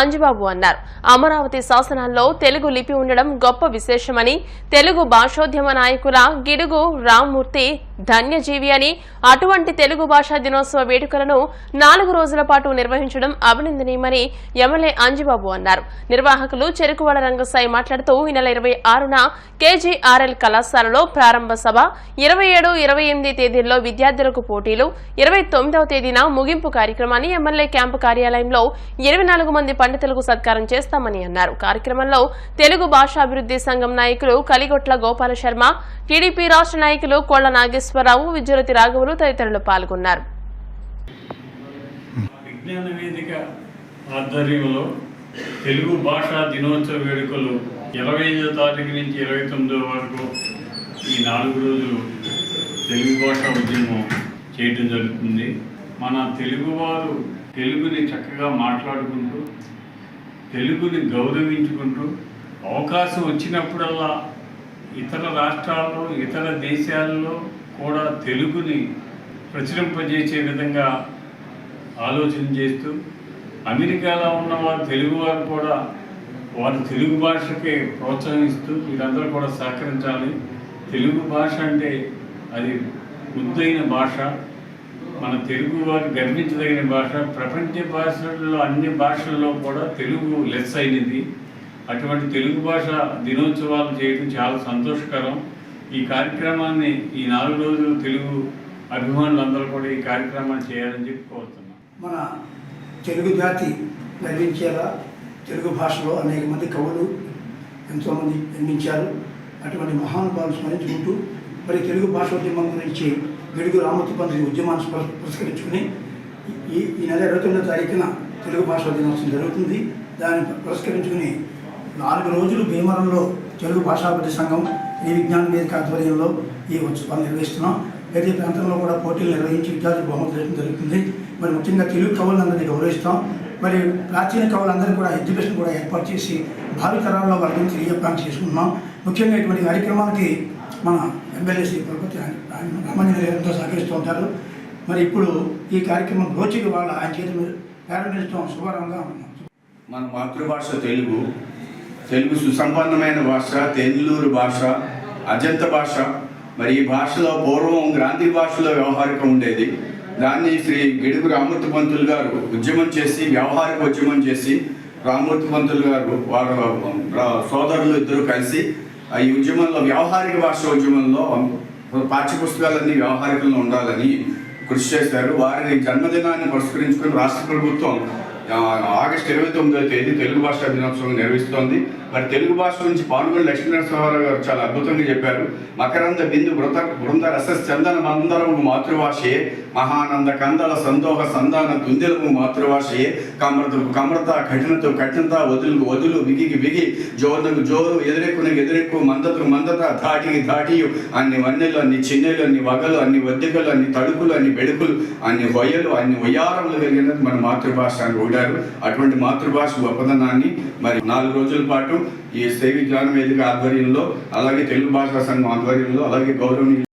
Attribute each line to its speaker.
Speaker 1: అంజిబాబు అన్నారు. అమరావతి శాసనాల్లో తెలుగు లిపి ఉండడం గొప్ప విశేషమని తెలుగు భాషోద్యమ నాయకుల గిడుగు రామ్మూర్తి ధన్యజీవి అని అటువంటి తెలుగు భాషా దినోత్సవ వేడుకలను నాలుగు రోజుల పాటు నిర్వహించడం అభినందనీయమని ఎమ్మెల్యే అంజిబాబు అన్నారు. నిర్వాహకులు చెరుకువాడ రంగసాయి మాట్లాడుతూ ఈ నెల ఇరవై ఆరున కేజీఆర్ఎల్ కళాశాలలో ప్రారంభ సభ ఇరవై ఏడు ఇరవై ఎనిమిది తేదీల్లో విద్యార్థులకు పోటీలు ఇరవై తొమ్మిదవ తేదీన ముగింపు కార్యక్రమాన్ని ఎమ్మెల్యే క్యాంపు కార్యాలయంలో ఇరవై నాలుగు మంది పండితులకు సత్కారం చేస్తామని అన్నారు. కార్యక్రమంలో తెలుగు భాషాభివృద్ధి సంఘం నాయకులు కలిగొట్ల గోపాల శర్మ టీడీపీ రాష్ట్ర నాయకులు కోళ్ళ విశ్వరావు విద్యురతి రాఘవులు తదితరులు పాల్గొన్నారు.
Speaker 2: విజ్ఞాన వేదిక ఆధ్వర్యంలో తెలుగు భాషా దినోత్సవ వేడుకలు ఇరవై ఐదో తారీఖు నుంచి ఇరవై తొమ్మిదో వరకు ఈ నాలుగు రోజులు తెలుగు భాషా ఉద్యమం చేయటం జరుగుతుంది. మన తెలుగువారు తెలుగుని చక్కగా మాట్లాడుకుంటూ తెలుగుని గౌరవించుకుంటూ అవకాశం వచ్చినప్పుడల్లా ఇతర రాష్ట్రాల్లో ఇతర దేశాల్లో కూడా తెలుగుని ప్రచురింపజేసే విధంగా ఆలోచన చేస్తూ అమెరికాలో ఉన్న వారు తెలుగువారు కూడా వారి తెలుగు భాషకే ప్రోత్సహిస్తూ వీరందరూ కూడా సహకరించాలి. తెలుగు భాష అంటే అది ముద్దైన భాష. మన తెలుగు వారు గర్వించదగిన భాష. ప్రపంచ భాషల్లో అన్ని భాషల్లో కూడా తెలుగు లెస్ అయినది అటువంటి తెలుగు భాష దినోత్సవాలు చేయడం చాలా సంతోషకరం. ఈ కార్యక్రమాన్ని ఈ నాలుగు రోజులు తెలుగు అభిమానులందరూ కూడా ఈ కార్యక్రమాన్ని చేయాలని చెప్పి కోరుతున్నాం.
Speaker 3: మన తెలుగు జాతి గర్వించేలా తెలుగు భాషలో అనేక మంది కవులు ఎంతోమంది నిర్మించారు అటువంటి మహానుభావులు స్మరించుకుంటూ మరి తెలుగు భాషోద్యమం గురించి గిడుగు రామూర్తి పంతులు ఉద్యమాన్ని పురస్కరించుకుని ఈ ఈ నెల ఇరవై తొమ్మిదో తారీఖున తెలుగు భాషా దినోత్సవం జరుగుతుంది. దాన్ని పురస్కరించుకుని నాలుగు రోజులు భీమవరంలో తెలుగు భాషాభివృద్ధి సంఘం ఈ విజ్ఞాన వేదిక ఆధ్వర్యంలో ఈ ఉత్సవాలు నిర్వహిస్తున్నాం. ప్రతి ప్రాంతంలో కూడా పోటీలు నిర్వహించి విద్యార్థులు బహుమతులు చేయడం జరుగుతుంది. మరి ముఖ్యంగా తెలుగు కవులందరినీ గౌరవిస్తాం. మరి ప్రాచీన కవులందరినీ కూడా ఎగ్జిబిషన్ కూడా ఏర్పాటు చేసి భావితరాల్లో వాళ్ళ గురించి తెలియజెప్పడానికి చేసుకుంటున్నాం. ముఖ్యంగా ఇటువంటి కార్యక్రమానికి మన ఎమ్మెల్యే శ్రీ ప్రభుత్వ రామాంజనేయ ఎంతో సహకరిస్తూ ఉంటారు. మరి ఇప్పుడు ఈ కార్యక్రమం రోజుకి వాళ్ళ ఆయన చేతి ప్రారంభించడం శుభారంగా ఉన్నాం.
Speaker 4: మన మాతృభాష తెలుగు. తెలుగు సుసంపన్నమైన భాష తెల్లూరు భాష అజంత భాష మరి ఈ భాషలో పూర్వం గ్రాంధీ భాషలో వ్యవహారికం ఉండేది. దాన్ని శ్రీ గిడుగు రామూర్తి పంతులు గారు ఉద్యమం చేసి వ్యవహారిక ఉద్యమం చేసి రామూర్తి పంతులు గారు వారు సోదరులు ఇద్దరు కలిసి ఆ ఈ ఉద్యమంలో వ్యవహారిక భాష ఉద్యమంలో పాఠ్యపుస్తకాలన్నీ వ్యవహారికంలో ఉండాలని కృషి చేశారు. వారి జన్మదినాన్ని పురస్కరించుకుని రాష్ట్ర ప్రభుత్వం ఆగస్టు ఇరవై తొమ్మిదవ తేదీ తెలుగు భాష దినోత్సవం నిర్వహిస్తోంది. మరి తెలుగు భాష నుంచి పాల్గొని లక్ష్మీనరసింహారావు గారు చాలా అద్భుతంగా చెప్పారు. మకరంద బిందు బృత బృంద రస చందన మందరము మాతృభాషయే. మహానంద కందల సందోహ సంధాన దుందెలము మాతృభాషయే. కమృత కమృత కఠినత కఠినత వదులు వదులు విగికి బిగి జోరునకు జోరు ఎదురెక్కునకు ఎదురెక్కు మందతకు మందత ధాటికి ధాటియు అన్ని వన్నెలు అన్ని చిన్నెలు అన్ని వగలు అన్ని వద్దికలు అన్ని తడుకులు అన్ని బెడుకులు అన్ని హొయ్యలు అన్ని ఉయ్యారములు కలిగినది మన మాతృభాష అని చేశారు. అటువంటి మాతృభాష గొప్పదనాన్ని మరి నాలుగు రోజుల పాటు ఈ సేవి జ్ఞానం వేదిక ఆధ్వర్యంలో అలాగే తెలుగు భాషా సంఘం ఆధ్వర్యంలో అలాగే గౌరవనీయులు